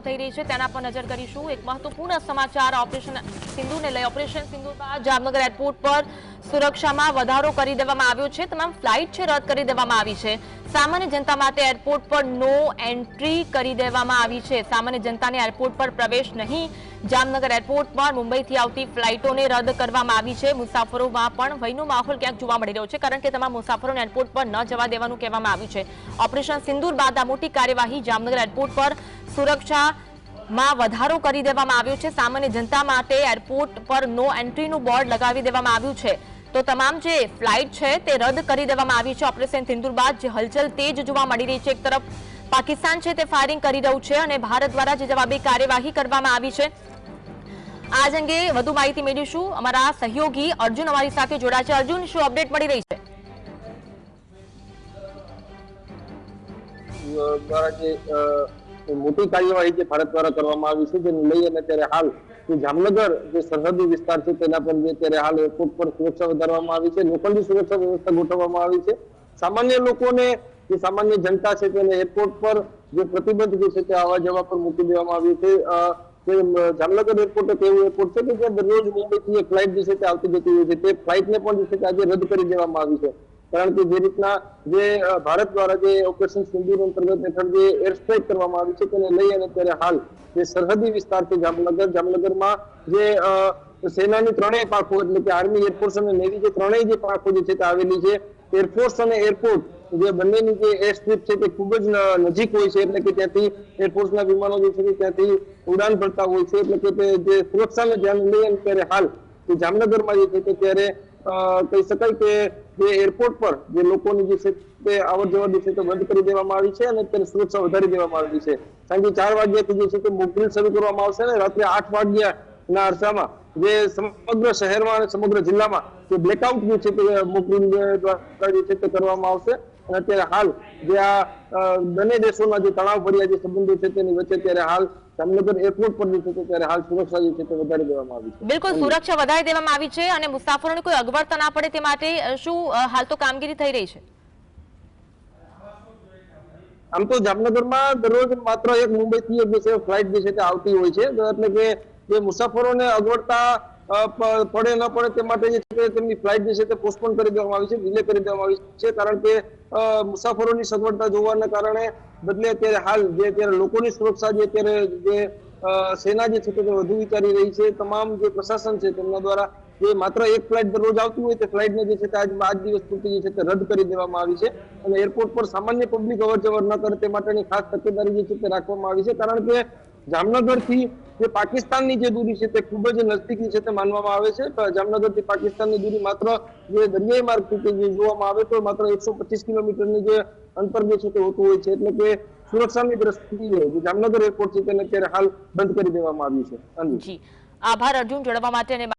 થઈ રહી છે. તેના પર નજર કરીશું. એક મહત્વપૂર્ણ સમાચાર, ઓપરેશન સિંધુને લઈ. ઓપરેશન સિંધુ બાદ જામનગર એરપોર્ટ પર સુરક્ષામાં વધારો કરી દેવામાં આવ્યો છે. તમામ ફ્લાઇટ છે, રદ કરી દેવામાં આવી છે. સામાન્ય જનતા માટે એરપોર્ટ પર નો એન્ટ્રી કરી દેવામાં આવી છે. સામાન્ય જનતાને એરપોર્ટ પર પ્રવેશ નહીં. જામનગર એરપોર્ટ પર મુંબઈથી આવતી ફ્લાઇટોને રદ કરવામાં આવી છે. મુસાફરોમાં પણ ભયનો માહોલ ક્યાંક જોવા મળી રહ્યો છે, કારણ કે તમામ મુસાફરોને એરપોર્ટ પર ન જવા દેવાનું કહેવામાં આવ્યું છે. ઓપરેશન સિંદૂર બાદ આ મોટી કાર્યવાહી જામનગર એરપોર્ટ પર સુરક્ષામાં વધારો કરી દેવામાં આવ્યો છે. સામાન્ય જનતા માટે એરપોર્ટ પર નો એન્ટ્રીનું બોર્ડ લગાવી દેવામાં આવ્યું છે. તો તમામ જે ફ્લાઇટ છે તે રદ કરી દેવામાં આવી છે ઓપરેશન સિંદૂર બાદ જે હલચલ તેજ જોવા મળી રહી છે એક તરફ. પાકિસ્તાન છે તે ફાયરિંગ કરી રહ્યું છે અને ભારત દ્વારા જે જવાબી કાર્યવાહી કરવામાં આવી છે. આજ અંગે વધુ માહિતી મેળવીશું. અમારા સહયોગી અર્જુન અમારી સાથે જોડાયા છે. અર્જુન, શું અપડેટ મળી રહી છે? જે મોટી કાર્યવાહી જે ભારત દ્વારા કરવામાં આવી છે, જેને લઈ અને ત્યારે હાલ જે જામનગર જે સરહદી વિસ્તાર છે તેના પર જે ત્યારે હાલ એરપોર્ટ પર સુરક્ષા વધારવામાં આવી છે, લોકોની સુરક્ષા વ્યવસ્થા ગોઠવવામાં આવી છે. સામાન્ય લોકોને, જે સામાન્ય જનતા છે તેને એરપોર્ટ પર જે પ્રતિબંધ જે છે તે આવવા જવા પર મૂકી દેવામાં આવ્યું છે. જામનગર એરપોર્ટ એક એવું એરપોર્ટ છે કે જ્યાં દરરોજ મુંબઈથી એક ફ્લાઇટ જે છે તે આવતી જતી હોય છે. તે ફ્લાઇટને પણ જે છે તે આજે રદ કરી દેવામાં આવી છે. કારણ કે જે રીતના જે ભારત દ્વારા જે ઓપરેશન સિંદૂર અંતર્ગત હેઠળ જે એર સ્ટ્રાઇક કરવામાં આવી છે તેને લઈ અને અત્યારે હાલ જે સરહદી વિસ્તાર છે જામનગર, જામનગરમાં જે સેનાની ત્રણેય પાંખો એટલે કે આર્મી એરફોર્સ અને નેવી જે ત્રણેય જે પાંખો જે છે તે આવેલી છે એરફોર્સ અને એરપોર્ટ જે બંનેની જે એર સ્ટ્રીપ છે તે ખૂબ જ નજીક હોય છે એટલે કે ત્યાંથી એરફોર્સના વિમાનો જે છે ત્યાંથી ઉડાન ભરતા હોય છે એટલે કે જે સુરક્ષાને ધ્યાન લઈ અને ત્યારે હાલ જામનગરમાં જે છે તે ત્યારે કહી શકાય કે જે એરપોર્ટ પર જે લોકોની જે છે તે અવર જવર છે તે બંધ કરી દેવામાં આવી છે અને અત્યારે સુરક્ષા વધારી દેવામાં આવી છે. કારણ કે ચાર વાગ્યાથી જે છે તે મોકડ્રીલ શરૂ કરવામાં આવશે અને રાત્રે આઠ વાગ્યાના અરસામાં જે સમગ્ર શહેરમાં અને સમગ્ર જિલ્લામાં જે બ્લેકઆઉટ જે છે તે મોકડ્રીલ દ્વારા જે છે તે કરવામાં આવશે. અત્યારે હાલ જે આ બંને દેશોના જે તણાવભર્યા જે સંબંધો છે તેની વચ્ચે અત્યારે હાલ જામનગર એરપોર્ટ પર જે છે ત્યારે હાલ સુરક્ષા જે છે તે વધારી દેવામાં આવી છે. બિલકુલ સુરક્ષા વધારી દેવામાં આવી છે અને મુસાફરોને કોઈ અગવડતા ના પડે તે માટે શું હાલ તો કામગીરી થઈ રહી છે? આમ તો જામનગરમાં દરરોજ માત્ર એક મુંબઈથી જે છે ફ્લાઇટ જે છે તે આવતી હોય છે એટલે કે જે મુસાફરોને અગવડતા પડે ન પડે તે માટે તેમની ફ્લાઇટ જે છે તે પોસ્ટપોન કરી દેવામાં આવી છે ડિલે કરી દેવામાં આવી છે, કારણ કે મુસાફરોની સગવડતા જોવાના કારણે બદલે અત્યારે હાલ જે અત્યારે લોકોની સુરક્ષા જે અત્યારે જે સેના જે છે તે વધુ વિચારી રહી છે, તમામ જે પ્રશાસન છે તેમના દ્વારા જે માત્ર એક ફ્લાઇટ દરરોજ આવતી હોય તે ફ્લાઇટને જે છે તે આજ આજ દિવસ પૂરતી જે છે તે રદ કરી દેવામાં આવી છે અને એરપોર્ટ પર સામાન્ય પબ્લિક અવર જવર ન કરે તે માટેની ખાસ તકેદારી જે છે તે રાખવામાં આવી છે, કારણ કે જામનગરથી જે પાકિસ્તાનની જે દૂરી છે તે ખૂબ જ નજદીકી છે તે માનવામાં આવે છે. જામનગરથી પાકિસ્તાનની દૂરી માત્ર જે દરિયાઈ માર્ગથી જે જોવામાં આવે તો માત્ર એકસો પચીસ કિલોમીટરની જે અંતર જે છે તે હોતું હોય છે. એટલે કે સુરક્ષાની દ્રષ્ટિએ જે જામનગર એરપોર્ટ છે તેને અત્યારે હાલ બંધ કરી દેવામાં આવ્યું છે. જી. આભાર અર્જુન, જોડવા માટે